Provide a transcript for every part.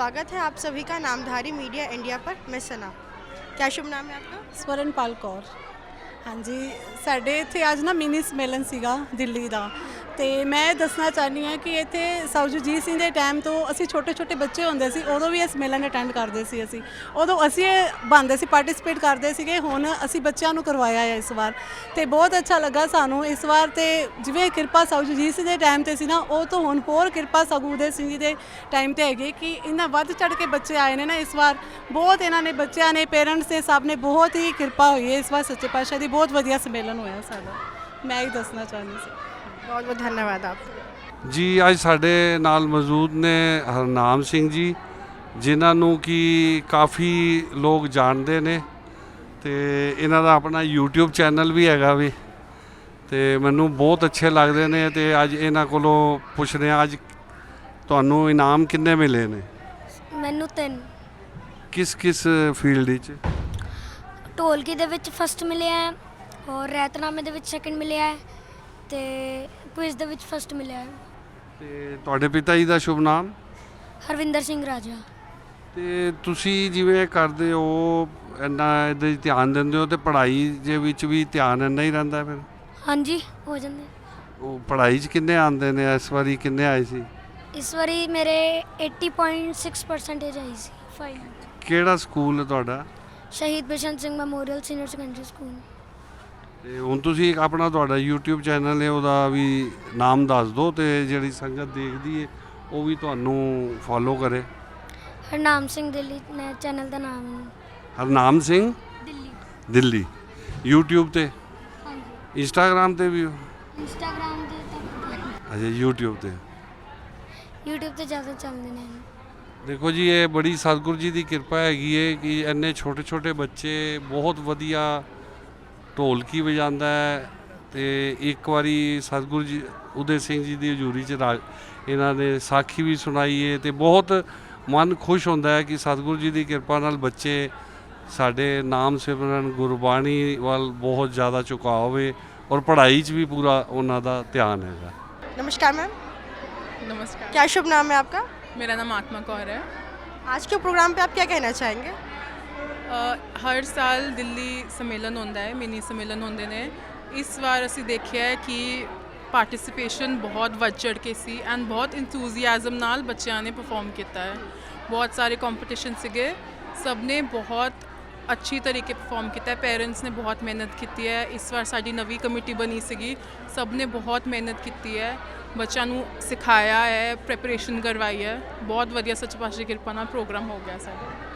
स्वागत है आप सभी का नामधारी मीडिया इंडिया पर मैं सना क्या शुभ नाम है आपका ਸਵਰਨਪਾਲ ਕੌਰ ਹਾਂਜੀ ਸਾਡੇ ਇੱਥੇ ਅੱਜ ਨਾ ਮਿਨੀ ਸਮੇਲਨ ਸੀਗਾ ਦਿੱਲੀ ਦਾ ਤੇ ਮੈਂ ਇਹ ਦੱਸਣਾ ਚਾਹਨੀ ਹਾਂ ਕਿ ਇੱਥੇ ਸਵਜੀਤ ਸਿੰਘ ਦੇ ਟਾਈਮ ਤੋਂ ਅਸੀਂ ਛੋਟੇ ਛੋਟੇ ਬੱਚੇ ਹੁੰਦੇ ਸੀ, ਉਦੋਂ ਵੀ ਇਹ ਸਮੇਲਨ ਅਟੈਂਡ ਕਰਦੇ ਸੀ ਅਸੀਂ। ਉਦੋਂ ਅਸੀਂ ਇਹ ਬੰਦੇ ਸੀ ਪਾਰਟਿਸਿਪੇਟ ਕਰਦੇ ਸੀਗੇ, ਹੁਣ ਅਸੀਂ ਬੱਚਿਆਂ ਨੂੰ ਕਰਵਾਇਆ ਹੈ ਇਸ ਵਾਰ। ਤੇ ਬਹੁਤ ਅੱਛਾ ਲੱਗਾ ਸਾਨੂੰ ਇਸ ਵਾਰ ਤੇ ਜਿਵੇਂ ਕਿਰਪਾ ਸਵਜੀਤ ਸਿੰਘ ਦੇ ਟਾਈਮ ਤੇ ਸੀ ਨਾ, ਉਹ ਤੋਂ ਹੁਣ ਹੋਰ ਕਿਰਪਾ ਸਗੂਦੇ ਸਿੰਘ ਜੀ ਦੇ ਟਾਈਮ ਤੇ ਹੈਗੇ ਕਿ ਇੰਨਾ ਵੱਧ ਚੜ ਕੇ ਬੱਚੇ ਆਏ ਨੇ ਨਾ ਇਸ ਵਾਰ। ਬਹੁਤ ਇਹਨਾਂ ਨੇ ਬੱਚਿਆਂ ਨੇ ਪੇਰੈਂਟਸ ਦੇ ਸਭ ਨੇ ਬਹੁਤ ਹੀ ਕਿਰਪਾ ਹੋਈ ਹੈ ਇਸ ਵਾਰ ਸੱਚੇ ਪਾਤਸ਼ਾਹ ਦੀ। ਬਹੁਤ ਵਧੀਆ ਸੰਮੇਲਨ ਹੋਇਆ ਸਾਡਾ। ਮੈਂ ਹੀ ਦੱਸਣਾ ਚਾਹੁੰਦੀ ਸੀ। ਬਹੁਤ ਬਹੁਤ ਧੰਨਵਾਦ ਆਪ। ਜੀ ਅੱਜ ਸਾਡੇ ਨਾਲ ਮੌਜੂਦ ਨੇ ਹਰਨਾਮ ਸਿੰਘ ਜੀ ਜਿਨ੍ਹਾਂ ਨੂੰ ਕਿ ਕਾਫੀ ਲੋਕ ਜਾਣਦੇ ਨੇ ਤੇ ਇਹਨਾਂ ਦਾ ਆਪਣਾ YouTube ਚੈਨਲ ਵੀ ਹੈਗਾ ਵੀ ਤੇ ਮੈਨੂੰ ਬਹੁਤ ਅੱਛੇ ਲੱਗਦੇ ਨੇ ਤੇ ਅੱਜ ਇਹਨਾਂ ਕੋਲੋਂ ਪੁੱਛਦੇ ਆ ਅੱਜ ਤੁਹਾਨੂੰ ਇਨਾਮ ਕਿੰਨੇ ਮਿਲੇ ਨੇ? ਮੈਨੂੰ ਤਿੰਨ। ਕਿਸ ਕਿਸ ਫੀਲਡ ਵਿੱਚ? ਢੋਲਕੀ ਦੇ ਵਿੱਚ ਫਸਟ ਮਿਲਿਆ ਔਰ ਰੈਤਨਾਮੇ ਦੇ ਵਿੱਚ ਸੈਕਿੰਡ ਮਿਲਿਆ ਤੇ ਕੁਇਜ਼ ਦੇ ਵਿੱਚ ਫਸਟ ਮਿਲਿਆ ਹੈ। ਤੇ ਤੁਹਾਡੇ ਪਿਤਾ ਜੀ ਦਾ ਸ਼ੁਭ ਨਾਮ? ਹਰਵਿੰਦਰ ਸਿੰਘ ਰਾਜਾ। ਤੇ ਤੁਸੀਂ ਜਿਵੇਂ ਕਰਦੇ ਹੋ ਇੰਨਾ ਇਹਦੇ 'ਚ ਧਿਆਨ ਦਿੰਦੇ ਹੋ ਤੇ ਪੜ੍ਹਾਈ ਦੇ ਵਿੱਚ ਵੀ ਧਿਆਨ ਇੰਨਾ ਹੀ ਰਹਿੰਦਾ ਫਿਰ? ਹਾਂਜੀ ਹੋ ਜਾਂਦੇ ਉਹ ਪੜ੍ਹਾਈ 'ਚ ਕਿੰਨੇ ਆਉਂਦੇ ਨੇ? ਇਸ ਵਾਰੀ ਕਿੰਨੇ ਆਏ ਸੀ? ਇਸ ਵਾਰੀ ਮੇਰੇ 80.6 ਪਰਸੈਂਟੇਜ ਆਈ ਸੀ ਫਾਈਨਲ ਕਿਹੜਾ ਸਕੂਲ ਹੈ ਤੁਹਾਡਾ? Shaheed Bishan Singh memorial senior secondary school. ਤੇ ਹੁਣ ਤੁਸੀਂ ਆਪਣਾ ਤੁਹਾਡਾ YouTube ਚੈਨਲ ਹੈ ਉਹਦਾ ਵੀ ਨਾਮ ਦੱਸ ਦਿਓ ਤੇ ਜਿਹੜੀ ਸੰਗਤ ਦੇਖਦੀ ਹੈ ਉਹ ਵੀ ਤੁਹਾਨੂੰ ਫੋਲੋ ਕਰੇ। ਹਰਨਾਮ ਸਿੰਘ ਦਿੱਲੀ ਨੇ ਚੈਨਲ ਦਾ ਨਾਮ ਹੈ। ਹਰਨਾਮ ਸਿੰਘ? ਦਿੱਲੀ। ਦਿੱਲੀ। YouTube ਤੇ? ਹਾਂਜੀ। Instagram ਤੇ ਵੀ ਹੋ? ਇੰਸਟਾਗ੍ਰam ਤੇ ਤਾਂ ਅੱਛਾ YouTube ਤੇ। YouTube ਤੇ ਜ਼ਿਆਦਾ ਚੱਲਦੇ ਨੇ ਦੇਖੋ ਜੀ ਇਹ ਬੜੀ ਸਤਿਗੁਰੂ ਜੀ ਦੀ ਕਿਰਪਾ ਹੈਗੀ ਹੈ ਕਿ ਇੰਨੇ ਛੋਟੇ ਛੋਟੇ ਬੱਚੇ ਬਹੁਤ ਵਧੀਆ ਢੋਲਕੀ ਵਜਾਉਂਦਾ ਹੈ ਤੇ ਇੱਕ ਵਾਰੀ ਸਤਿਗੁਰੂ ਜੀ ਉਦੇ ਸਿੰਘ ਜੀ ਦੀ ਹਜ਼ੂਰੀ 'ਚ ਰਾ- ਇਹਨਾਂ ਨੇ ਸਾਖੀ ਵੀ ਸੁਣਾਈ ਹੈ ਤੇ ਬਹੁਤ ਮਨ ਖੁਸ਼ ਹੁੰਦਾ ਹੈ ਕਿ ਸਤਿਗੁਰੂ ਜੀ ਦੀ ਕਿਰਪਾ ਨਾਲ ਬੱਚੇ ਸਾਡੇ ਨਾਮ ਸਿਮਰਨ ਗੁਰਬਾਣੀ ਵੱਲ ਬਹੁਤ ਜ਼ਿਆਦਾ ਝੁਕਾਅ ਹੋਵੇ ਔਰ ਪੜ੍ਹਾਈ 'ਚ ਵੀ ਪੂਰਾ ਉਹਨਾਂ ਦਾ ਧਿਆਨ ਹੈਗਾ नमस्कार मैम नमस्कार क्या शुभ नाम है आपका मेरा नाम आत्मा कौर है आज के प्रोग्राम पे आप क्या कहना चाहेंगे ਅ, ਹਰ ਸਾਲ ਦਿੱਲੀ ਸੰਮੇਲਨ ਹੁੰਦਾ ਹੈ, ਮਿਨੀ ਸੰਮੇਲਨ ਹੁੰਦੇ ਨੇ। ਇਸ ਵਾਰ ਅਸੀਂ ਦੇਖਿਆ ਹੈ ਕਿ ਪਾਰਟਿਸਿਪੇਸ਼ਨ ਬਹੁਤ ਵੱਧ ਚੜ ਕੇ ਸੀ ਐਂਡ ਬਹੁਤ ਇੰਥੂਜ਼ੀਆਜ਼ਮ ਨਾਲ ਬੱਚਿਆਂ ਨੇ ਪਰਫਾਰਮ ਕੀਤਾ ਹੈ। ਬਹੁਤ ਸਾਰੇ ਕੰਪੀਟੀਸ਼ਨ ਸੀਗੇ। ਸਭ ਨੇ ਬਹੁਤ ਅੱਛੀ ਤਰੀਕੇ ਪਰਫਾਰਮ ਕੀਤਾ ਪੇਰੈਂਟਸ ਨੇ ਬਹੁਤ ਮਿਹਨਤ ਕੀਤੀ ਹੈ। ਇਸ ਵਾਰ ਸਾਡੀ ਨਵੀਂ ਕਮੇਟੀ ਬਣੀ ਸੀਗੀ। ਸਭ ਨੇ ਬਹੁਤ ਮਿਹਨਤ ਕੀਤੀ ਹੈ। ਬੱਚਿਆਂ ਨੂੰ ਸਿਖਾਇਆ ਹੈ ਪ੍ਰੈਪਰੇਸ਼ਨ ਕਰਵਾਈ ਹੈ। ਬਹੁਤ ਵਧੀਆ ਸੱਚ ਪਾਤਸ਼ਾਹ ਕਿਰਪਾ ਨਾਲ ਪ੍ਰੋਗਰਾਮ ਹੋ ਗਿਆ ਸਾਡਾ।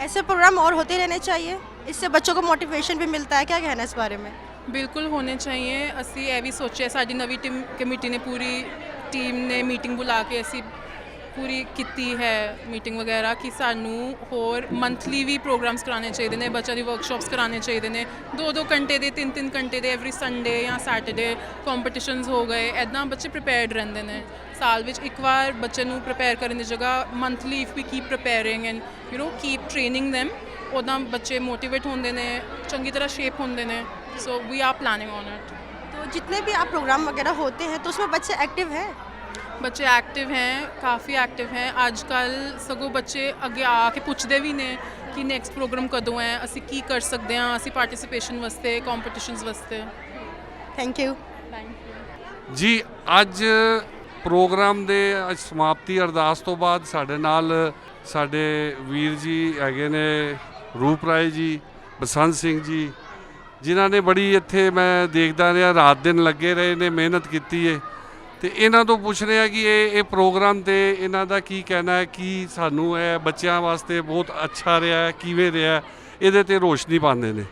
ऐसे प्रोग्राम और होते रहने चाहिए इससे बच्चों को मोटिवेशन भी मिलता है क्या कहना है इस बारे में ਬਿਲਕੁਲ ਹੋਣੇ ਚਾਹੀਏ ਅਸੀਂ ਇਹ ਵੀ ਸੋਚਿਆ ਸਾਡੀ ਨਵੀਂ ਟੀਮ ਕਮੇਟੀ ਨੇ ਪੂਰੀ ਟੀਮ ਨੇ ਮੀਟਿੰਗ ਬੁਲਾ ਕੇ ਅਸੀਂ ਪੂਰੀ ਕੀਤੀ ਹੈ ਮੀਟਿੰਗ ਵਗੈਰਾ ਕਿ ਸਾਨੂੰ ਹੋਰ ਮੰਥਲੀ ਵੀ ਪ੍ਰੋਗਰਾਮਸ ਕਰਾਉਣੇ ਚਾਹੀਦੇ ਨੇ ਬੱਚਿਆਂ ਦੀ ਵਰਕਸ਼ਾਪਸ ਕਰਾਉਣੇ ਚਾਹੀਦੇ ਨੇ ਦੋ ਦੋ ਘੰਟੇ ਦੇ ਤਿੰਨ ਤਿੰਨ ਘੰਟੇ ਦੇ ਐਵਰੀ ਸੰਡੇ ਜਾਂ ਸੈਟਰਡੇ ਕੰਪੀਟੀਸ਼ਨਸ ਹੋ ਗਏ ਐਦਾਂ ਬੱਚੇ ਪ੍ਰਿਪੇਅਰਡ ਰਹਿੰਦੇ ਨੇ ਸਾਲ ਵਿੱਚ ਇੱਕ ਵਾਰ ਬੱਚੇ ਨੂੰ ਪ੍ਰਿਪੇਅਰ ਕਰਨ ਦੀ ਜਗ੍ਹਾ monthly if we keep preparing and you know keep training them ਉੱਦਾਂ ਬੱਚੇ ਮੋਟੀਵੇਟ ਹੁੰਦੇ ਨੇ ਚੰਗੀ ਤਰ੍ਹਾਂ ਸ਼ੇਪ ਹੁੰਦੇ ਨੇ so we are planning on it तो जितने भी आप प्रोग्राम वगैरह होते हैं तो उसमें बच्चे एक्टिव हैं ਬੱਚੇ ਐਕਟਿਵ ਹੈ ਕਾਫੀ ਐਕਟਿਵ ਹੈ। ਅੱਜ ਕੱਲ ਸਗੋਂ ਬੱਚੇ ਅੱਗੇ ਆ ਕੇ ਪੁੱਛਦੇ ਵੀ ਨੇ ਕਿ ਨੈਕਸਟ ਪ੍ਰੋਗਰਾਮ ਕਦੋਂ ਹੈ ਅਸੀਂ ਕੀ ਕਰ ਸਕਦੇ ਹਾਂ ਅਸੀਂ ਪਾਰਟਿਸਿਪੇਸ਼ਨ ਵਾਸਤੇ ਕੰਪੀਟੀਸ਼ਨਸ ਵਾਸਤੇ। ਥੈਂਕ ਯੂ ਜੀ ਅੱਜ ਪ੍ਰੋਗਰਾਮ ਦੇ ਅੱਜ ਸਮਾਪਤੀ ਅਰਦਾਸ ਤੋਂ ਬਾਅਦ ਸਾਡੇ ਨਾਲ ਸਾਡੇ ਵੀਰ ਜੀ ਹੈਗੇ ਨੇ ਰੂਪ ਰਾਏ ਜੀ ਬਸੰਤ ਸਿੰਘ ਜੀ ਜਿਨ੍ਹਾਂ ਨੇ ਬੜੀ ਇੱਥੇ ਮੈਂ ਦੇਖਦਾ ਰਿਹਾ ਰਾਤ ਦਿਨ ਲੱਗੇ ਰਹੇ ਨੇ ਮਿਹਨਤ ਕੀਤੀ ਏ। ਤੇ ਇਹਨਾਂ ਤੋਂ ਪੁੱਛ ਰਿਹਾ ਕਿ ਇਹ ਇਹ ਪ੍ਰੋਗਰਾਮ ਤੇ ਇਹਨਾਂ ਦਾ ਕੀ ਕਹਿਣਾ ਹੈ, ਕੀ ਸਾਨੂੰ ਇਹ ਬੱਚਿਆਂ ਵਾਸਤੇ ਬਹੁਤ ਅੱਛਾ ਰਿਹਾ ਹੈ, ਕਿਵੇਂ ਰਿਹਾ ਇਹਦੇ ਤੇ ਰੋਸ਼ਨੀ ਪਾਉਂਦੇ ਨੇ।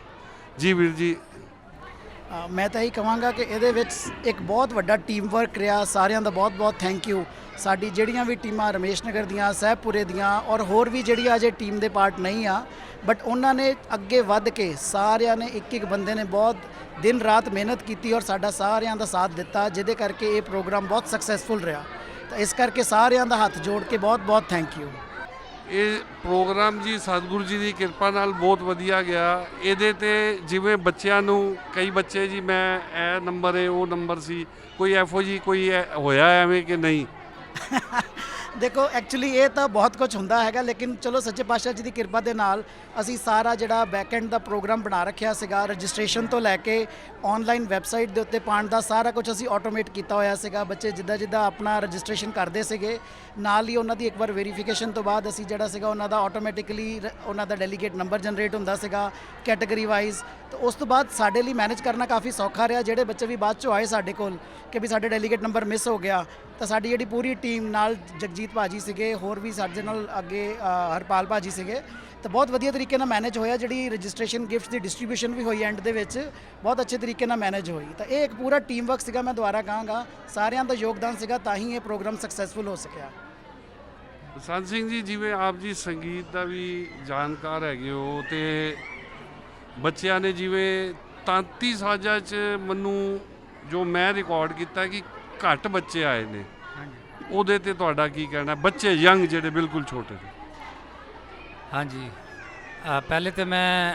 ਜੀ ਵੀਰ ਜੀ। ਮੈਂ ਤਾਂ ਇਹ ਕਹਾਂਗਾ ਕਿ ਇਹਦੇ ਵਿੱਚ ਇੱਕ ਬਹੁਤ ਵੱਡਾ ਟੀਮ ਵਰਕ ਰਿਹਾ, ਸਾਰਿਆਂ ਦਾ ਬਹੁਤ-ਬਹੁਤ ਥੈਂਕ ਯੂ ਸਾਡੀ ਜਿਹੜੀਆਂ ਵੀ ਟੀਮਾਂ ਰਮੇਸ਼ ਨਗਰ ਦੀਆਂ, ਸਹਿਬਪੁਰੇ ਦੀਆਂ ਔਰ ਹੋਰ ਵੀ ਜਿਹੜੀਆਂ ਅਜੇ ਟੀਮ ਦੇ ਪਾਰਟ ਨਹੀਂ ਆ ਬਟ ਉਹਨਾਂ ਨੇ ਅੱਗੇ ਵੱਧ ਕੇ ਸਾਰਿਆਂ ਨੇ ਇੱਕ ਇੱਕ ਬੰਦੇ ਨੇ ਬਹੁਤ ਦਿਨ ਰਾਤ ਮਿਹਨਤ ਕੀਤੀ ਔਰ ਸਾਡਾ ਸਾਰਿਆਂ ਦਾ ਸਾਥ ਦਿੱਤਾ, ਜਿਹਦੇ ਕਰਕੇ ਇਹ ਪ੍ਰੋਗਰਾਮ ਬਹੁਤ ਸਕਸੈਸਫੁਲ ਰਿਹਾ। ਤਾਂ ਇਸ ਕਰਕੇ ਸਾਰਿਆਂ ਦਾ ਹੱਥ ਜੋੜ ਕੇ ਬਹੁਤ-ਬਹੁਤ ਥੈਂਕ ਯੂ ਇਹ ਪ੍ਰੋਗਰਾਮ ਜੀ ਸਤਿਗੁਰੂ ਜੀ ਦੀ ਕਿਰਪਾ ਨਾਲ ਬਹੁਤ ਵਧੀਆ ਗਿਆ। ਇਹਦੇ ਤੇ ਜਿਵੇਂ ਬੱਚਿਆਂ ਨੂੰ, ਕਈ ਬੱਚੇ ਜੀ ਮੈਂ ਇਹ ਨੰਬਰ ਹੈ ਉਹ ਨੰਬਰ ਸੀ, ਕੋਈ ਐਫਓ ਜੀ ਕੋਈ ਐ- ਹੋਇਆ ਐਵੇਂ ਕਿ ਨਹੀਂ? ਦੇਖੋ ਐਕਚੁਅਲੀ ਇਹ ਤਾਂ ਬਹੁਤ ਕੁਝ ਹੁੰਦਾ ਹੈਗਾ, ਲੇਕਿਨ ਚਲੋ ਸੱਚੇ ਪਾਤਸ਼ਾਹ ਜੀ ਦੀ ਕਿਰਪਾ ਦੇ ਨਾਲ ਅਸੀਂ ਸਾਰਾ ਜਿਹੜਾ ਬੈਕਐਂਡ ਦਾ ਪ੍ਰੋਗਰਾਮ ਬਣਾ ਰੱਖਿਆ ਸੀਗਾ ਰਜਿਸਟ੍ਰੇਸ਼ਨ ਤੋਂ ਲੈ ਕੇ ਆਨਲਾਈਨ ਵੈਬਸਾਈਟ ਦੇ ਉੱਤੇ ਪਾਉਣ ਦਾ ਸਾਰਾ ਕੁਝ ਅਸੀਂ ਆਟੋਮੇਟ ਕੀਤਾ ਹੋਇਆ ਸੀਗਾ। ਬੱਚੇ ਜਿੱਦਾਂ ਜਿੱਦਾਂ ਆਪਣਾ ਰਜਿਸਟ੍ਰੇਸ਼ਨ ਕਰਦੇ ਸੀਗੇ, ਨਾਲ ਹੀ ਉਹਨਾਂ ਦੀ ਇੱਕ ਵਾਰ ਵੈਰੀਫਿਕੇਸ਼ਨ ਤੋਂ ਬਾਅਦ ਅਸੀਂ ਜਿਹੜਾ ਸੀਗਾ ਉਹਨਾਂ ਦਾ ਆਟੋਮੈਟਿਕਲੀ ਉਹਨਾਂ ਦਾ ਡੈਲੀਗੇਟ ਨੰਬਰ ਜਨਰੇਟ ਹੁੰਦਾ ਸੀਗਾ ਕੈਟਾਗਰੀ ਵਾਈਜ਼ ਤੇ ਉਸ ਤੋਂ ਬਾਅਦ ਸਾਡੇ ਲਈ ਮੈਨੇਜ ਕਰਨਾ ਕਾਫੀ ਸੌਖਾ ਰਿਹਾ, ਜਿਹੜੇ ਬੱਚੇ ਵੀ ਬਾਅਦ ਚੋਂ ਆਏ ਸਾਡੇ ਕੋਲ ਕਿ ਵੀ ਸਾਡੇ ਡੈਲੀਗੇਟ ਨੰਬਰ ਮਿਸ ਹੋ ਗਿਆ ਤਾਂ ਸਾਡੀ ਜਿਹੜੀ ਪੂਰੀ ਟੀਮ ਨਾਲ ਜਗਜੀਤ ਭਾਜੀ ਸੀਗੇ ਹੋਰ ਵੀ ਸਾਡੇ ਨਾਲ ਅੱਗੇ ਅ, ਹਰਪਾਲ ਭਾਜੀ ਸੀਗੇ। ਤਾਂ ਬਹੁਤ ਵਧੀਆ ਤਰੀਕੇ ਨਾਲ ਮੈਨੇਜ ਹੋਇਆ ਜਿਹੜੀ ਰਜਿਸਟ੍ਰੇਸ਼ਨ ਗਿਫਟਸ ਦੀ ਡਿਸਟ੍ਰੀਬਿਊਸ਼ਨ ਵੀ ਹੋਈ ਐਂਡ ਦੇ ਵਿੱਚ ਬਹੁਤ ਅੱਛੇ ਤਰੀਕੇ ਨਾਲ ਮੈਨੇਜ ਹੋਈ। ਤਾਂ ਇਹ ਇੱਕ ਪੂਰਾ ਟੀਮ ਵਰਕ ਸੀਗਾ ਮੈਂ ਦੁਬਾਰਾ ਕਹਾਂਗਾ। ਸਾਰਿਆਂ ਦਾ ਯੋਗਦਾਨ ਸੀਗਾ ਤਾਂ ਹੀ ਇਹ ਪ੍ਰੋਗਰਾਮ ਸਕਸੈਸਫੁਲ ਹੋ ਸਕਿਆ। ਬਸੰਤ ਸਿੰਘ ਜੀ ਜਿਵੇਂ ਆਪ ਜੀ ਸੰਗੀਤ ਦਾ ਵੀ ਜਾਣਕਾਰ ਹੈਗੇ ਹੋ ਤੇ ਬੱਚਿਆਂ ਨੇ ਜਿਵੇਂ ਤਾਂਤੀ ਸਾਜ਼ਾਂ 'ਚ ਮੈਨੂੰ ਜੋ ਮੈਂ ਰਿਕਾਰਡ ਕੀਤਾ ਕਿ ਘੱਟ ਬੱਚੇ ਆਏ ਨੇ। ਉਹਦੇ ਤੇ ਤੁਹਾਡਾ ਕੀ ਕਹਿਣਾ? ਬੱਚੇ ਯੰਗ ਜਿਹੜੇ ਬਿਲਕੁਲ ਛੋਟੇ ਨੇ। ਹਾਂਜੀ। ਪਹਿਲੇ ਤੇ ਮੈਂ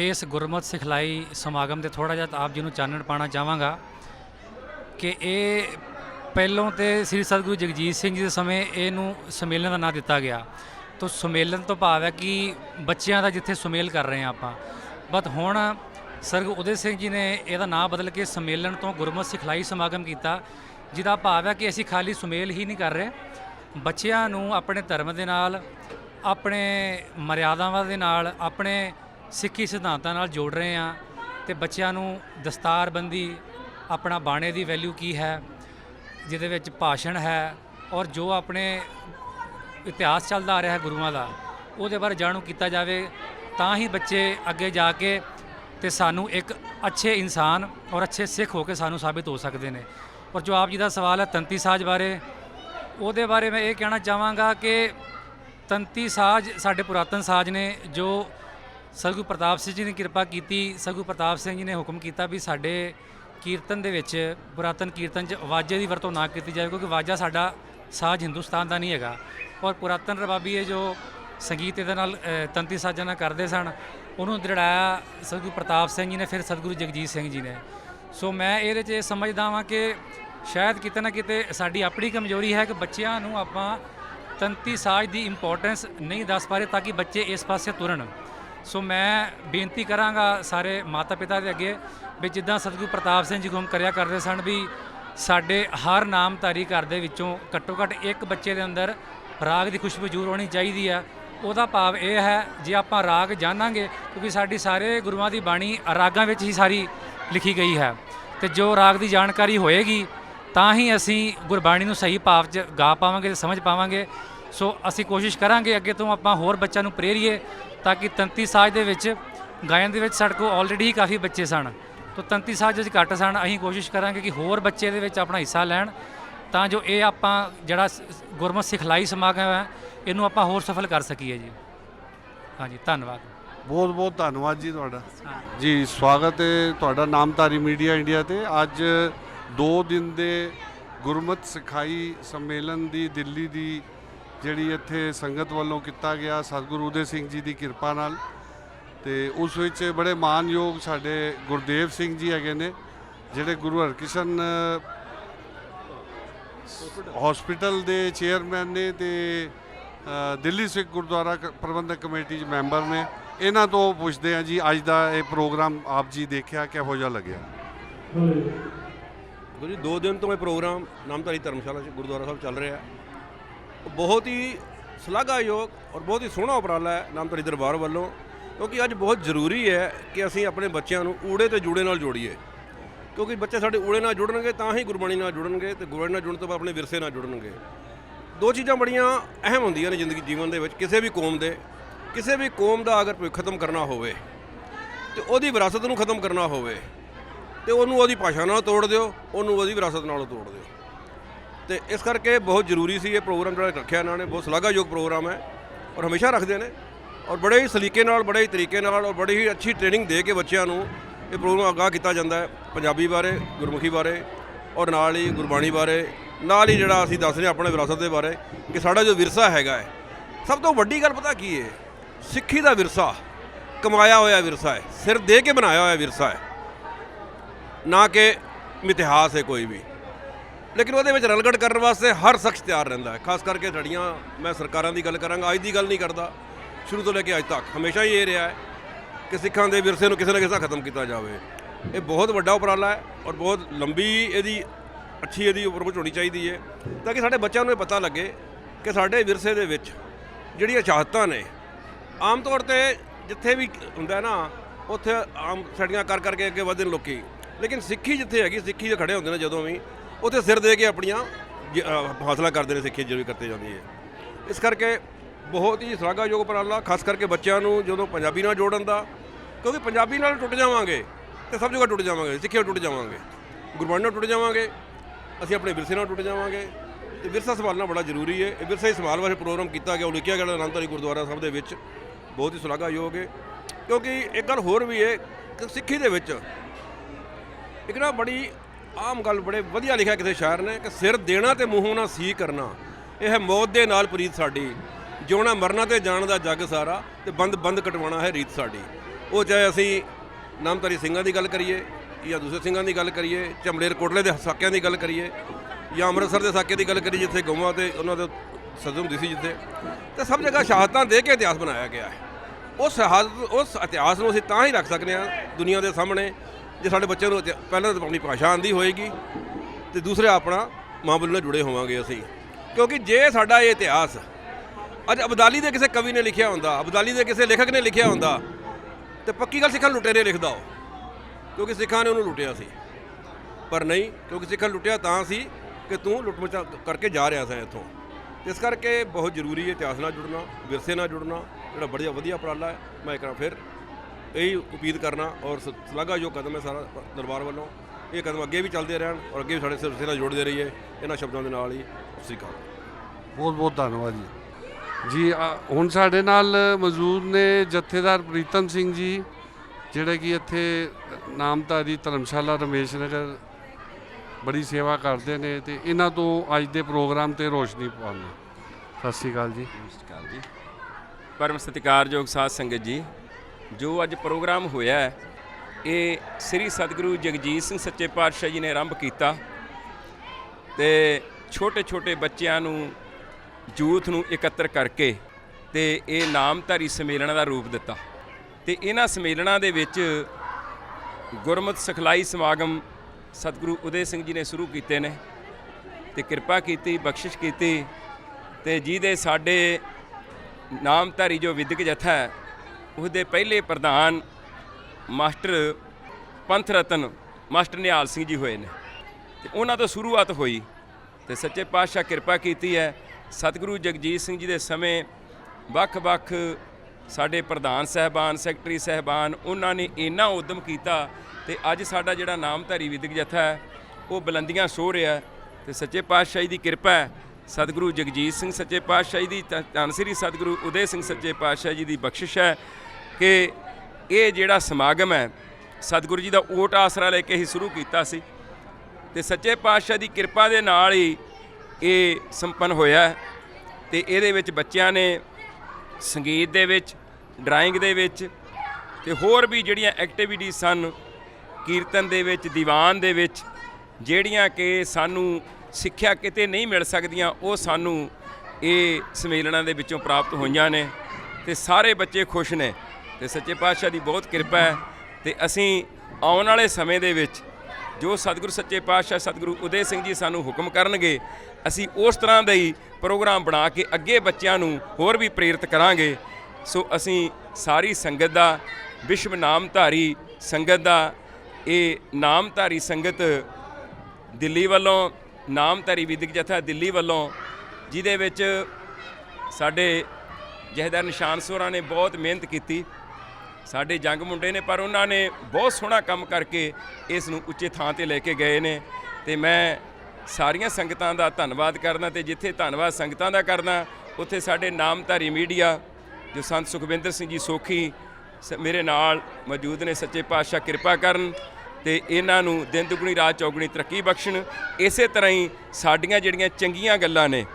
ਇਸ ਗੁਰਮਤ ਸਿਖਲਾਈ ਸਮਾਗਮ ਤੇ ਥੋੜਾ ਜਿਹਾ ਆਪ ਜੀ ਨੂੰ ਚਾਨਣ ਪਾਣਾ ਚਾਹਾਂਗਾ ਕਿ ਇਹ ਪਹਿਲੋਂ ਤੇ ਸ੍ਰੀ ਸਤਿਗੁਰੂ ਜਗਜੀਤ ਸਿੰਘ ਜੀ ਦੇ ਸਮੇਂ ਇਹਨੂੰ ਸੁਮੇਲਨ ਦਾ ਨਾਂ ਦਿੱਤਾ ਗਿਆ। ਤੋ ਸੁਮੇਲਨ ਤੋਂ ਭਾਵ ਹੈ ਕਿ ਬੱਚਿਆਂ ਦਾ ਜਿੱਥੇ ਸੁਮੇਲ ਕਰ ਰਹੇ ਹਾਂ ਆਪਾਂ। ਬਟ ਹੁਣ ਸਰਗ ਉਦੇ ਸਿੰਘ ਜੀ ਨੇ ਇਹਦਾ ਨਾਂ ਬਦਲ ਕੇ ਸੁਮੇਲਨ ਤੋਂ ਗੁਰਮਤ ਸਿਖਲਾਈ ਸਮਾਗਮ ਕੀਤਾ। ਜਿਹਦਾ ਭਾਵ ਹੈ ਕਿ ਅਸੀਂ ਖਾਲੀ ਸੁਮੇਲ ਹੀ ਨਹੀਂ ਕਰ ਰਹੇ। ਬੱਚਿਆਂ ਨੂੰ ਆਪਣੇ ਧਰਮ ਦੇ ਨਾਲ, ਆਪਣੇ ਮਰਿਆਦਾਵਾਂ ਦੇ ਨਾਲ, ਆਪਣੇ ਸਿੱਖੀ ਸਿਧਾਂਤਾਂ ਨਾਲ ਜੋੜ ਰਹੇ ਆ ਤੇ ਬੱਚਿਆਂ ਨੂੰ ਦਸਤਾਰਬੰਦੀ ਆਪਣਾ ਬਾਣੇ ਦੀ ਵੈਲਿਊ ਕੀ ਹੈ, ਜਿਹਦੇ ਵਿੱਚ ਭਾਸ਼ਣ ਹੈ ਔਰ ਜੋ ਆਪਣੇ ਇਤਿਹਾਸ ਚੱਲਦਾ ਆ ਰਿਹਾ ਹੈ ਗੁਰੂਆਂ ਦਾ, ਉਹਦੇ ਬਾਰੇ ਜਾਣੂ ਕੀਤਾ ਜਾਵੇ ਤਾਂ ਹੀ ਬੱਚੇ ਅੱਗੇ ਜਾ ਕੇ ਤੇ ਸਾਨੂੰ ਇੱਕ ਅੱਛੇ ਇਨਸਾਨ ਔਰ ਅੱਛੇ ਸਿੱਖ ਹੋ ਕੇ ਸਾਨੂੰ ਸਾਬਿਤ ਹੋ ਸਕਦੇ ਨੇ। ਔਰ ਜੋ ਆਪ ਜੀ ਦਾ ਸਵਾਲ ਹੈ ਤੰਤੀ ਸਾਜ ਬਾਰੇ ਉਹਦੇ ਬਾਰੇ ਮੈਂ ਇਹ ਕਹਿਣਾ ਚਾਹਾਂਗਾ ਕਿ ਤੰਤੀ ਸਾਜ ਸਾਡੇ ਪੁਰਾਤਨ ਸਾਜ ਨੇ ਜੋ ਸਤਿਗੁਰੂ ਪ੍ਰਤਾਪ ਸਿੰਘ ਜੀ ਨੇ ਕਿਰਪਾ ਕੀਤੀ ਸਤਿਗੁਰੂ ਪ੍ਰਤਾਪ ਸਿੰਘ ਜੀ ਨੇ ਹੁਕਮ ਕੀਤਾ ਵੀ ਸਾਡੇ ਕੀਰਤਨ ਦੇ ਵਿੱਚ ਪੁਰਾਤਨ ਕੀਰਤਨ 'ਚ ਵਾਜੇ ਦੀ ਵਰਤੋਂ ਨਾ ਕੀਤੀ ਜਾਵੇ ਕਿਉਂਕਿ ਵਾਜਾ ਸਾਡਾ ਸਾਜ ਹਿੰਦੁਸਤਾਨ ਦਾ ਨਹੀਂ ਹੈਗਾ। ਔਰ ਪੁਰਾਤਨ ਰਬਾਬੀ ਇਹ ਜੋ ਸੰਗੀਤ ਇਹਦੇ ਨਾਲ ਅ, ਤੰਤੀ ਸਾਜਾਂ ਨਾਲ ਕਰਦੇ ਸਨ ਉਹਨੂੰ ਦ੍ਰਿੜਾਇਆ ਸਤਿਗੁਰੂ ਪ੍ਰਤਾਪ ਸਿੰਘ ਜੀ ਨੇ ਫਿਰ ਸਤਿਗੁਰੂ ਜਗਜੀਤ ਸਿੰਘ ਜੀ ਨੇ। ਸੋ ਮੈਂ ਇਹਦੇ 'ਚ ਇਹ ਸਮਝਦਾ ਹਾਂ ਕਿ ਸ਼ਾਇਦ ਕਿਤੇ ਨਾ ਕਿਤੇ ਸਾਡੀ ਆਪਣੀ ਕਮਜ਼ੋਰੀ ਹੈ ਕਿ ਬੱਚਿਆਂ ਨੂੰ ਆਪਾਂ ਤੰਤੀ ਸਾਜ ਦੀ ਇੰਪੋਰਟੈਂਸ ਨਹੀਂ ਦੱਸ ਪਾ ਰਹੇ ਤਾਂ ਕਿ ਬੱਚੇ ਇਸ ਪਾਸੇ ਤੁਰਨ। ਸੋ ਮੈਂ ਬੇਨਤੀ ਕਰਾਂਗਾ ਸਾਰੇ ਮਾਤਾ ਪਿਤਾ ਦੇ ਅੱਗੇ ਵੀ ਜਿੱਦਾਂ ਸਤਿਗੁਰੂ ਪ੍ਰਤਾਪ ਸਿੰਘ ਜੀ ਹੁਕਮ ਕਰਿਆ ਕਰਦੇ ਸਨ ਵੀ ਸਾਡੇ ਹਰ ਨਾਮਧਾਰੀ ਘਰ ਦੇ ਵਿੱਚੋਂ ਘੱਟੋ ਘੱਟ ਇੱਕ ਬੱਚੇ ਦੇ ਅੰਦਰ ਰਾਗ ਦੀ ਖੁਸ਼ਬੂ ਜ਼ਰੂਰ ਹੋਣੀ ਚਾਹੀਦੀ ਆ। ਉਹਦਾ ਭਾਵ ਇਹ ਹੈ, ਜੇ ਆਪਾਂ ਰਾਗ ਜਾਣਾਂਗੇ ਕਿਉਂਕਿ ਸਾਡੀ ਸਾਰੇ ਗੁਰੂਆਂ ਦੀ ਬਾਣੀ ਰਾਗਾਂ ਵਿੱਚ ਹੀ ਸਾਰੀ ਲਿਖੀ ਗਈ ਹੈ। ਤੇ ਜੋ ਰਾਗ ਦੀ ਜਾਣਕਾਰੀ ਹੋਏਗੀ, ਤਾਂ ਹੀ ਅਸੀਂ ਗੁਰਬਾਣੀ ਨੂੰ ਸਹੀ ਭਾਵ 'ਚ ਗਾ ਪਾਵਾਂਗੇ ਤੇ ਸਮਝ ਪਾਵਾਂਗੇ। ਸੋ ਅਸੀਂ ਕੋਸ਼ਿਸ਼ ਕਰਾਂਗੇ ਅੱਗੇ ਤੋਂ ਆਪਾਂ ਹੋਰ ਬੱਚਿਆਂ ਨੂੰ ਪ੍ਰੇਰੀਏ, ਤਾਂ ਕਿ ਤੰਤੀ ਸਾਜ ਦੇ ਵਿੱਚ, ਗਾਇਨ ਦੇ ਵਿੱਚ ਸਾਡੇ ਕੋਲ ਆਲਰੇਡੀ ਹੀ ਕਾਫੀ ਬੱਚੇ ਸਨ। ਤੋ ਤੰਤੀ ਸਾਜ ਵਿੱਚ ਘੱਟ ਸਨ, ਅਸੀਂ ਕੋਸ਼ਿਸ਼ ਕਰਾਂਗੇ ਕਿ ਹੋਰ ਬੱਚੇ ਦੇ ਵਿੱਚ ਆਪਣਾ ਹਿੱਸਾ ਲੈਣ। ਤਾਂ ਜੋ ਇਹ ਆਪਾਂ ਜਿਹੜਾ ਸ- ਸਿਖਲਾਈ ਸਮਾਗਮ ਹੈ, ਇਹਨੂੰ ਆਪਾਂ ਹੋਰ ਸਫਲ ਕਰ ਸਕੀਏ ਜੀ। ਹਾਂਜੀ, ਧੰਨਵਾਦ। ਬਹੁਤ ਬਹੁਤ ਧੰਨਵਾਦ ਜੀ ਤੁਹਾਡਾ। ਜੀ ਸਵਾਗਤ ਹੈ ਤੁਹਾਡਾ ਨਾਮਧਾਰੀ ਮੀਡੀਆ ਇੰਡੀਆ ਤੇ। ਅੱਜ 2 ਦਿਨ ਦੇ ਗੁਰਮਤ ਸਿਖਾਈ ਸੰਮੇਲਨ ਦੀ ਦਿੱਲੀ ਦੀ ਜਿਹੜੀ ਇੱਥੇ ਸੰਗਤ ਵੱਲੋਂ ਕੀਤਾ ਗਿਆ ਸਤਿਗੁਰੂ ਉਦੇ ਸਿੰਘ ਜੀ ਦੀ ਕਿਰਪਾ ਨਾਲ। ਤੇ ਉਸ ਵਿੱਚ ਬੜੇ ਮਾਨਯੋਗ ਸਾਡੇ ਗੁਰਦੇਵ ਸਿੰਘ ਜੀ ਹੈਗੇ ਨੇ ਜਿਹੜੇ ਗੁਰੂ ਹਰਕ੍ਰਿਸ਼ਨ ਹਸਪੀਟਲ ਦੇ ਚੇਅਰਮੈਨ ਨੇ ਤੇ ਦਿੱਲੀ ਸਿੱਖ ਗੁਰਦੁਆਰਾ ਪ੍ਰਬੰਧਕ ਕਮੇਟੀ 'ਚ ਮੈਂਬਰ ਨੇ। ਇਹਨਾਂ ਤੋਂ ਪੁੱਛਦੇ ਆ ਜੀ, ਅੱਜ ਦਾ ਇਹ ਪ੍ਰੋਗਰਾਮ ਆਪ ਜੀ ਦੇਖਿਆ, ਕਿਹੋ ਜਿਹਾ ਲੱਗਿਆ? ਗੁਰੂ ਜੀ, ਦੋ ਦਿਨ ਤੋਂ ਇਹ ਪ੍ਰੋਗਰਾਮ ਨਾਮਧਾਰੀ ਧਰਮਸ਼ਾਲਾ 'ਚ ਗੁਰਦੁਆਰਾ ਸਾਹਿਬ ਚੱਲ ਰਿਹਾ ਬਹੁਤ ਹੀ ਸ਼ਲਾਘਾਯੋਗ ਔਰ ਬਹੁਤ ਹੀ ਸੋਹਣਾ ਉਪਰਾਲਾ ਹੈ ਨਾਮਧਾਰੀ ਦਰਬਾਰ ਵੱਲੋਂ, ਕਿਉਂਕਿ ਅੱਜ ਬਹੁਤ ਜ਼ਰੂਰੀ ਹੈ ਕਿ ਅਸੀਂ ਆਪਣੇ ਬੱਚਿਆਂ ਨੂੰ ਊੜੇ ਤੇ ਜੂੜੇ ਨਾਲ ਜੋੜੀਏ। ਕਿਉਂਕਿ ਬੱਚੇ ਸਾਡੇ ਊੜੇ ਨਾਲ ਜੁੜਨਗੇ, ਤਾਂ ਹੀ ਗੁਰਬਾਣੀ ਨਾਲ ਜੁੜਨਗੇ ਤੇ ਗੁਰਬਾਣੀ ਨਾਲ ਜੁੜਨ ਤੋਂ ਬਾਅਦ ਆਪਣੇ ਵਿਰਸੇ ਨਾਲ ਜੁੜਨਗੇ। ਦੋ ਚੀਜ਼ਾਂ ਬੜੀਆਂ ਅਹਿਮ ਹੁੰਦੀਆਂ ਨੇ ਜ਼ਿੰਦਗੀ ਜੀਵਨ ਦੇ ਵਿੱਚ, ਕਿਸੇ ਵੀ ਕੌਮ ਦੇ। ਕਿਸੇ ਵੀ ਕੌਮ ਦਾ ਅਗਰ ਕੋਈ ਖਤਮ ਕਰਨਾ ਹੋਵੇ ਤੇ ਉਹਦੀ ਵਿਰਾਸਤ ਨੂੰ ਖਤਮ ਕਰਨਾ ਹੋਵੇ ਤੇ ਉਹਨੂੰ ਉਹਦੀ ਭਾਸ਼ਾ ਨਾਲ ਤੋੜ ਦਿਓ, ਉਹਨੂੰ ਉਹਦੀ ਵਿਰਾਸਤ ਨਾਲੋਂ ਤੋੜ ਦਿਓ। ਤੇ ਇਸ ਕਰਕੇ ਬਹੁਤ ਜ਼ਰੂਰੀ ਸੀ ਇਹ ਪ੍ਰੋਗਰਾਮ ਜਿਹੜਾ ਰੱਖਿਆ ਇਹਨਾਂ ਨੇ, ਬਹੁਤ ਸ਼ਲਾਘਾਯੋਗ ਪ੍ਰੋਗਰਾਮ ਹੈ ਔਰ ਹਮੇਸ਼ਾ ਰੱਖਦੇ ਨੇ ਔਰ ਬੜੇ ਹੀ ਸਲੀਕੇ ਨਾਲ, ਬੜੇ ਹੀ ਤਰੀਕੇ ਨਾਲ ਔਰ ਬੜੀ ਹੀ ਅੱਛੀ ਟ੍ਰੇਨਿੰਗ ਦੇ ਕੇ ਬੱਚਿਆਂ ਨੂੰ ਇਹ ਪ੍ਰੋਗਰਾਮ ਆਗਾਹ ਕੀਤਾ ਜਾਂਦਾ ਹੈ ਪੰਜਾਬੀ ਬਾਰੇ, ਗੁਰਮੁਖੀ ਬਾਰੇ ਔਰ ਨਾਲ ਹੀ ਗੁਰਬਾਣੀ ਬਾਰੇ, ਨਾਲ ਹੀ ਜਿਹੜਾ ਅਸੀਂ ਦੱਸ ਰਹੇ ਆਪਣੇ ਵਿਰਾਸਤ ਦੇ ਬਾਰੇ ਕਿ ਸਾਡਾ ਜੋ ਵਿਰਸਾ ਹੈਗਾ ਹੈ, ਸਭ ਤੋਂ ਵੱਡੀ ਗੱਲ ਪਤਾ ਕੀ ਹੈ? ਸਿੱਖੀ ਦਾ ਵਿਰਸਾ, ਕਮਾਇਆ ਹੋਇਆ ਵਿਰਸਾ ਹੈ, ਸਿਰ ਦੇ ਕੇ ਬਣਾਇਆ ਹੋਇਆ ਵਿਰਸਾ ਹੈ। ਨਾ ਕਿ ਮਿਥਿਹਾਸ ਹੈ ਕੋਈ ਵੀ। ਲੇਕਿਨ ਉਹਦੇ ਵਿੱਚ ਰਲਗੜ ਕਰਨ ਵਾਸਤੇ ਹਰ ਸ਼ਖਸ ਤਿਆਰ ਰਹਿੰਦਾ ਹੈ। ਖਾਸ ਕਰਕੇ ਸਾਡੀਆਂ, ਮੈਂ ਸਰਕਾਰਾਂ ਦੀ ਗੱਲ ਕਰਾਂਗਾ, ਅੱਜ ਦੀ ਗੱਲ ਨਹੀਂ ਕਰਦਾ। ਸ਼ੁਰੂ ਤੋਂ ਲੈ ਕੇ ਅੱਜ ਤੱਕ ਹਮੇਸ਼ਾ ਹੀ ਇਹ ਰਿਹਾ ਹੈ ਕਿ ਸਿੱਖਾਂ ਦੇ ਵਿਰਸੇ ਨੂੰ ਕਿਸੇ ਨਾ ਕਿਸੇ ਤਰ੍ਹਾਂ ਖਤਮ ਕੀਤਾ ਜਾਵੇ। ਇਹ ਬਹੁਤ ਵੱਡਾ ਉਪਰਾਲਾ ਹੈ ਔਰ ਬਹੁਤ ਲੰਬੀ ਇਹਦੀ, ਅੱਛੀ ਇਹਦੀ ਅਪਰੋਚ ਹੋਣੀ ਚਾਹੀਦੀ ਹੈ। ਤਾਂ ਕਿ ਸਾਡੇ ਬੱਚਿਆਂ ਨੂੰ ਇਹ ਪਤਾ ਲੱਗੇ ਕਿ ਸਾਡੇ ਵਿਰਸੇ ਦੇ ਵਿੱਚ ਜਿਹੜੀਆਂ ਚਾਹਤਾਂ ਨੇ ਆਮ ਤੌਰ ਤੇ ਜਿੱਥੇ ਵੀ ਹੁੰਦਾ ਨਾ, ਉੱਥੇ ਆਮ ਸਾਡੀਆਂ ਕਰ ਕਰਕੇ ਅੱਗੇ ਵਧਦੇ ਨੇ ਲੋਕੀ। ਲੇਕਿਨ ਸਿੱਖੀ ਜਿੱਥੇ ਹੈਗੀ, ਸਿੱਖੀ ਦੇ ਖੜੇ ਹੁੰਦੇ ਨੇ ਜਦੋਂ ਵੀ, ਉੱਥੇ ਸਿਰ ਦੇ ਕੇ ਆਪਣੀਆਂ ਜ- ਕਰਦੇ ਨੇ ਸਿੱਖੀ ਜਿਹੜੀ ਕਰਤੇ ਜਾਂਦੀ ਹੈ। ਇਸ ਕਰਕੇ ਬਹੁਤ ਹੀ ਸ਼ਲਾਘਾਯੋਗ ਉਪਰਾਲਾ, ਖਾਸ ਕਰਕੇ ਬੱਚਿਆਂ ਨੂੰ ਜਦੋਂ ਪੰਜਾਬੀ ਨਾਲ ਜੋੜਨ ਦਾ, ਕਿਉਂਕਿ ਪੰਜਾਬੀ ਨਾਲ ਟੁੱਟ ਜਾਵਾਂਗੇ ਤੇ ਸਭ ਜਗ੍ਹਾ ਟੁੱਟ ਜਾਵਾਂਗੇ ਸਿੱਖਿਆ ਨਾਲ ਟੁੱਟ ਜਾਵਾਂਗੇ। ਗੁਰਬਾਣੀ ਨਾਲ ਟੁੱਟ ਜਾਵਾਂਗੇ, ਅਸੀਂ ਆਪਣੇ ਵਿਰਸੇ ਨਾਲ ਟੁੱਟ ਜਾਵਾਂਗੇ। ਤੇ ਵਿਰਸਾ ਸੰਭਾਲਣਾ ਬੜਾ ਜ਼ਰੂਰੀ ਹੈ। ਇਹ ਵਿਰਸੇ ਦੀ ਸੰਭਾਲ ਵਾਸਤੇ ਪ੍ਰੋਗਰਾਮ ਕੀਤਾ ਗਿਆ, ਉਹ ਲਿਖਿਆ ਗਿਆ ਅਨੰਦਪੁਰੀ ਗੁਰਦੁਆਰਾ ਸਾਹਿਬ ਦੇ ਵਿੱਚ। ਬਹੁਤ ਹੀ ਸ਼ਲਾਘਾਯੋਗ ਹੈ। ਕਿਉਂਕਿ ਇੱਕ ਗੱਲ ਹੋਰ ਵੀ ਹੈ ਕਿ ਸਿੱਖੀ ਦੇ ਵਿੱਚ ਇੱਕ ਨਾ ਬੜੀ ਆਮ ਗੱਲ, ਬੜੇ ਵਧੀਆ ਲਿਖਿਆ ਕਿਸੇ ਸ਼ਾਇਰ ਨੇ ਕਿ ਸਿਰ ਦੇਣਾ ਤੇ ਮੂੰਹੋਂ ਨਾ ਸੀ ਕਰਨਾ। ਇਹ ਹੈ ਮੌਤ ਦੇ ਨਾਲ ਪ੍ਰੀਤ ਸਾਡੀ, ਜਿਉਣਾ ਮਰਨਾ ਤੇ ਜਾਣ ਦਾ ਜੱਗ ਸਾਰਾ ਤੇ ਬੰਦ ਬੰਦ ਕਟਵਾਉਣਾ ਹੈ ਰੀਤ ਸਾਡੀ। ਉਹ ਚਾਹੇ ਅਸੀਂ ਨਾਮਧਾਰੀ ਸਿੰਘਾਂ ਦੀ ਗੱਲ ਕਰੀਏ ਜਾਂ ਦੂਸਰੇ ਸਿੰਘਾਂ ਦੀ ਗੱਲ ਕਰੀਏ ਚਮਲੇਰ ਕੋਟਲੇ ਦੇ ਸਾਕਿਆਂ ਦੀ ਗੱਲ ਕਰੀਏ ਜਾਂ ਅੰਮ੍ਰਿਤਸਰ ਦੇ ਸਾਕੇ ਦੀ ਗੱਲ ਕਰੀਏ, ਜਿੱਥੇ ਗਊਆਂ ਤੇ ਉਹਨਾਂ ਦੇ ਸਜ਼ਮ ਹੁੰਦੀ ਸੀ ਜਿੱਥੇ। ਤੇ ਸਭ ਜਗ੍ਹਾ ਸ਼ਹਾਦਤਾਂ ਦੇ ਕੇ ਇਤਿਹਾਸ ਬਣਾਇਆ ਗਿਆ ਹੈ। ਉਸ ਸ਼ਹਾਦਤ, ਉਸ ਇਤਿਹਾਸ ਨੂੰ ਅਸੀਂ ਤਾਂ ਹੀ ਰੱਖ ਸਕਦੇ ਹਾਂ ਦੁਨੀਆ ਦੇ ਸਾਹਮਣੇ, ਜੇ ਸਾਡੇ ਬੱਚਿਆਂ ਨੂੰ ਪਹਿਲਾਂ ਤਾਂ ਆਪਣੀ ਭਾਸ਼ਾ ਆਂਦੀ ਹੋਏਗੀ, ਤੇ ਦੂਸਰਾ ਆਪਣਾ ਮਾਂ ਬੋਲੀ ਨਾਲ ਜੁੜੇ ਹੋਵਾਂਗੇ ਅਸੀਂ। ਕਿਉਂਕਿ ਜੇ ਸਾਡਾ ਇਹ ਇਤਿਹਾਸ, ਅੱਜ ਅਬਦਾਲੀ ਦੇ ਕਿਸੇ ਕਵੀ ਨੇ ਲਿਖਿਆ ਹੁੰਦਾ, ਅਬਦਾਲੀ ਦੇ ਕਿਸੇ ਲੇਖਕ ਨੇ ਲਿਖਿਆ ਹੁੰਦਾ, ਤੇ ਪੱਕੀ ਗੱਲ ਸਿੱਖਾਂ ਲੁਟੇਰੇ ਲਿਖਦਾ ਉਹ। ਕਿਉਂਕਿ ਸਿੱਖਾਂ ਨੇ ਉਹਨੂੰ ਲੁੱਟਿਆ ਸੀ। ਪਰ ਨਹੀਂ, ਕਿਉਂਕਿ ਸਿੱਖਾਂ ਲੁੱਟਿਆ ਤਾਂ ਸੀ ਕਿ ਤੂੰ ਲੁੱਟ ਮਚਾ ਕਰਕੇ ਜਾ ਰਿਹਾ ਸੀ ਇੱਥੋਂ। ਇਸ ਕਰਕੇ ਬਹੁਤ ਜ਼ਰੂਰੀ ਹੈ ਇਤਿਹਾਸ ਨਾਲ ਜੁੜਨਾ, ਵਿਰਸੇ ਨਾਲ ਜੁੜਨਾ, ਜਿਹੜਾ ਬੜੀਆ ਵਧੀਆ ਉਪਰਾਲਾ ਹੈ, ਮੈਂ ਇੱਕ ਵਾਰ ਫਿਰ ਇਹੀ ਉਮੀਦ ਕਰਨਾ ਔਰ ਸ- ਸ਼ਲਾਘਾਯੋਗ ਕਦਮ ਹੈ ਸਾਰਾ ਦਰਬਾਰ ਵੱਲੋਂ। ਇਹ ਕਦਮ ਅੱਗੇ ਵੀ ਚੱਲਦੇ ਰਹਿਣ ਔਰ ਅੱਗੇ ਵੀ ਸਾਡੇ ਸਿਰਸੇ ਨਾਲ ਜੋੜਦੇ ਰਹੀਏ। ਇਹਨਾਂ ਸ਼ਬਦਾਂ ਦੇ ਨਾਲ ਹੀ ਸਤਿ ਸ਼੍ਰੀ ਅਕਾਲ। ਬਹੁਤ ਬਹੁਤ ਧੰਨਵਾਦ ਜੀ। ਜੀ ਹੁਣ ਸਾਡੇ ਨਾਲ ਮੌਜੂਦ ਨੇ ਜਥੇਦਾਰ ਪ੍ਰੀਤਮ ਸਿੰਘ ਜੀ, ਜਿਹੜੇ ਕਿ ਇੱਥੇ ਨਾਮਧਾਰੀ ਧਰਮਸ਼ਾਲਾ ਰਮੇਸ਼ ਨਗਰ ਬੜੀ ਸੇਵਾ ਕਰਦੇ ਨੇ ਤੇ ਇਹਨਾਂ ਤੋਂ ਅੱਜ ਦੇ ਪ੍ਰੋਗਰਾਮ ਤੇ ਰੋਸ਼ਨੀ ਪਾਉਂਦੇ ਸਤਿ ਸ਼੍ਰੀ ਅਕਾਲ ਜੀ। ਸਤਿ ਸ਼੍ਰੀ ਅਕਾਲ ਜੀ। ਪਰਮ ਸਤਿਕਾਰਯੋਗ ਸਾਧ ਸੰਗਤ ਜੀ, ਜੋ ਅੱਜ ਪ੍ਰੋਗਰਾਮ ਹੋਇਆ ਹੈ, ਇਹ ਸ੍ਰੀ ਸਤਿਗੁਰੂ ਜਗਜੀਤ ਸਿੰਘ ਸੱਚੇ ਪਾਤਸ਼ਾਹ ਜੀ ਨੇ ਆਰੰਭ ਕੀਤਾ ਤੇ ਛੋਟੇ ਛੋਟੇ ਬੱਚਿਆਂ ਨੂੰ ਯੂਥ ਨੂੰ ਇਕੱਤਰ ਕਰਕੇ ਤੇ ਇਹ ਨਾਮਧਾਰੀ ਸੰਮੇਲਨਾਂ ਦਾ ਰੂਪ ਦਿੱਤਾ। ਤੇ ਇਹਨਾਂ ਸੰਮੇਲਨਾਂ ਦੇ ਵਿੱਚ ਗੁਰਮਤ ਸਿਖਲਾਈ ਸਮਾਗਮ ਸਤਿਗੁਰੂ ਉਦੇ ਸਿੰਘ ਜੀ ਨੇ ਸ਼ੁਰੂ ਕੀਤੇ ਨੇ ਤੇ ਕਿਰਪਾ ਕੀਤੀ, ਬਖਸ਼ਿਸ਼ ਕੀਤੀ ਤੇ ਜਿਹਦੇ ਸਾਡੇ ਨਾਮਧਾਰੀ ਜੋ ਵਿਦਿਅਕ ਜਥਾ ਹੈ, ਉਹਦੇ ਪਹਿਲੇ ਪ੍ਰਧਾਨ ਮਾਸਟਰ ਪੰਥ ਰਤਨ ਮਾਸਟਰ ਨਿਹਾਲ ਸਿੰਘ ਜੀ ਹੋਏ ਨੇ। ਤੇ ਉਹਨਾਂ ਤੋਂ ਸ਼ੁਰੂਆਤ ਹੋਈ ਤੇ ਸੱਚੇ ਪਾਤਸ਼ਾਹ ਕਿਰਪਾ ਕੀਤੀ ਹੈ। ਸਤਿਗੁਰੂ ਜਗਜੀਤ ਸਿੰਘ ਜੀ ਦੇ ਸਮੇਂ ਵੱਖ-ਵੱਖ ਸਾਡੇ ਪ੍ਰਧਾਨ ਸਹਿਬਾਨ, ਸੈਕਟਰੀ ਸਹਿਬਾਨ, ਉਹਨਾਂ ਨੇ ਇੰਨਾ ਉਦਮ ਕੀਤਾ ਤੇ ਅੱਜ ਸਾਡਾ ਜਿਹੜਾ ਨਾਮਧਾਰੀ ਵਿਦਿਅਕ ਜਥਾ ਹੈ, ਉਹ ਬੁਲੰਦੀਆਂ ਸੋ ਰਿਹਾ ਹੈ। ਤੇ ਸੱਚੇ ਪਾਤਸ਼ਾਹ ਜੀ ਦੀ ਕਿਰਪਾ ਹੈ, ਸਤਿਗੁਰੂ ਜਗਜੀਤ ਸਿੰਘ ਸੱਚੇ ਪਾਤਸ਼ਾਹ ਜੀ ਦੀ ਧ- ਧੰਨ ਸ੍ਰੀ ਸਤਿਗੁਰੂ ਉਦੇ ਸਿੰਘ ਸੱਚੇ ਪਾਤਸ਼ਾਹ ਜੀ ਦੀ ਬਖਸ਼ਿਸ਼ ਹੈ ਕਿ ਇਹ ਜਿਹੜਾ ਸਮਾਗਮ ਹੈ, ਸਤਿਗੁਰੂ ਜੀ ਦਾ ਓਟ ਆਸਰਾ ਲੈ ਕੇ ਹੀ ਸ਼ੁਰੂ ਕੀਤਾ ਸੀ। ਤੇ ਸੱਚੇ ਪਾਤਸ਼ਾਹ ਦੀ ਕਿਰਪਾ ਦੇ ਨਾਲ ਹੀ ਇਹ ਸੰਪੰਨ ਹੋਇਆ ਹੈ ਤੇ ਇਹਦੇ ਵਿੱਚ ਬੱਚਿਆਂ ਨੇ ਸੰਗੀਤ ਦੇ ਵਿੱਚ ਡਰਾਇੰਗ ਦੇ ਵਿੱਚ ਤੇ ਹੋਰ ਵੀ ਜਿਹੜੀਆਂ ਐਕਟੀਵਿਟੀ ਸਨ, ਕੀਰਤਨ ਦੇ ਵਿੱਚ, ਦੀਵਾਨ ਦੇ ਵਿੱਚ, ਜਿਹੜੀਆਂ ਕਿ ਸਾਨੂੰ ਸਿੱਖਿਆ ਕਿਤੇ ਨਹੀਂ ਮਿਲ ਸਕਦੀਆਂ, ਉਹ ਸਾਨੂੰ ਇਹ ਸੰਮੇਲਨਾਂ ਦੇ ਵਿੱਚੋਂ ਪ੍ਰਾਪਤ ਹੋਈਆਂ ਨੇ ਤੇ ਸਾਰੇ ਬੱਚੇ ਖੁਸ਼ ਨੇ ਤੇ ਸੱਚੇ ਪਾਤਸ਼ਾਹ ਦੀ ਬਹੁਤ ਕਿਰਪਾ ਹੈ ਤੇ ਅਸੀਂ ਆਉਣ ਵਾਲੇ ਸਮੇਂ ਦੇ ਵਿੱਚ ਜੋ ਸਤਿਗੁਰੂ ਸੱਚੇ ਪਾਤਸ਼ਾਹ ਸਤਿਗੁਰੂ ਉਦੇ ਸਿੰਘ ਜੀ ਸਾਨੂੰ ਹੁਕਮ ਕਰਨਗੇ, ਅਸੀਂ ਉਸ ਤਰ੍ਹਾਂ ਦਾ ਹੀ ਪ੍ਰੋਗਰਾਮ ਬਣਾ ਕੇ ਅੱਗੇ ਬੱਚਿਆਂ ਨੂੰ ਹੋਰ ਵੀ ਪ੍ਰੇਰਿਤ ਕਰਾਂਗੇ। ਸੋ ਅਸੀਂ ਸਾਰੀ ਸੰਗਤ ਦਾ ਵਿਸ਼ਵ ਨਾਮਧਾਰੀ ਸੰਗਤ ਦਾ, ਇਹ ਨਾਮਧਾਰੀ ਸੰਗਤ ਦਿੱਲੀ ਵੱਲੋਂ, ਨਾਮਧਾਰੀ ਵਿਦਿਕ ਜਥਾ ਦਿੱਲੀ ਵੱਲੋਂ, ਜਿਹਦੇ ਵਿੱਚ ਸਾਡੇ ਜਹਦਰ ਨਿਸ਼ਾਨ ਸੋਰਾ ਨੇ ਬਹੁਤ ਮਿਹਨਤ ਕੀਤੀ। ਸਾਡੇ ਜੰਗ ਮੁੰਡੇ ਨੇ, ਪਰ ਉਹਨਾਂ ਨੇ ਬਹੁਤ ਸੋਹਣਾ ਕੰਮ ਕਰਕੇ ਇਸ ਨੂੰ ਉੱਚੇ ਥਾਂ ਤੇ ਲੈ ਕੇ ਗਏ ਨੇ। ਤੇ ਮੈਂ ਸਾਰੀਆਂ ਸੰਗਤਾਂ ਦਾ ਧੰਨਵਾਦ ਕਰਦਾ ਤੇ ਜਿੱਥੇ ਧੰਨਵਾਦ ਸੰਗਤਾਂ ਦਾ ਕਰਦਾ, ਉੱਥੇ ਸਾਡੇ ਨਾਮਧਾਰੀ ਮੀਡੀਆ ਜੋ ਸੰਤ ਸੁਖਵਿੰਦਰ ਸਿੰਘ ਜੀ ਸੋਖੀ ਸ- ਮੇਰੇ ਨਾਲ ਮੌਜੂਦ ਨੇ ਸੱਚੇ ਪਾਤਸ਼ਾਹ ਕਿਰਪਾ ਕਰਨ ਤੇ ਇਹਨਾਂ ਨੂੰ ਦਿਨ ਦੁਗਣੀ, ਰਾਤ ਚੌਗਣੀ ਤਰੱਕੀ ਬਖਸ਼ਣ। ਇਸੇ ਤਰ੍ਹਾਂ ਹੀ ਸਾਡੀਆਂ ਜਿਹੜੀਆਂ ਚੰਗੀਆਂ ਗੱਲਾਂ ਨੇ,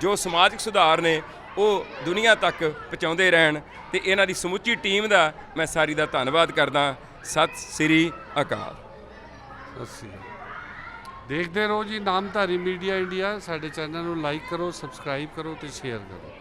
ਜੋ ਸਮਾਜਿਕ ਸੁਧਾਰ ਨੇ, ਉਹ ਦੁਨੀਆ ਤੱਕ ਪਹੁੰਚਾਉਂਦੇ ਰਹਿਣ ਤੇ ਇਹਨਾਂ ਦੀ ਸਮੁੱਚੀ ਟੀਮ ਦਾ ਮੈਂ ਸਾਰੀ ਦਾ ਧੰਨਵਾਦ ਕਰਦਾ। ਸਤਿ ਸ੍ਰੀ ਅਕਾਲ। ਸਤਿ ਸ਼੍ਰੀ ਅਕਾਲ। ਦੇਖਦੇ ਰਹੋ ਜੀ, ਨਾਮਧਾਰੀ ਮੀਡੀਆ ਇੰਡੀਆ, ਸਾਡੇ ਚੈਨਲ ਨੂੰ ਲਾਈਕ ਕਰੋ, ਸਬਸਕ੍ਰਾਈਬ ਕਰੋ ਤੇ ਸ਼ੇਅਰ ਕਰੋ।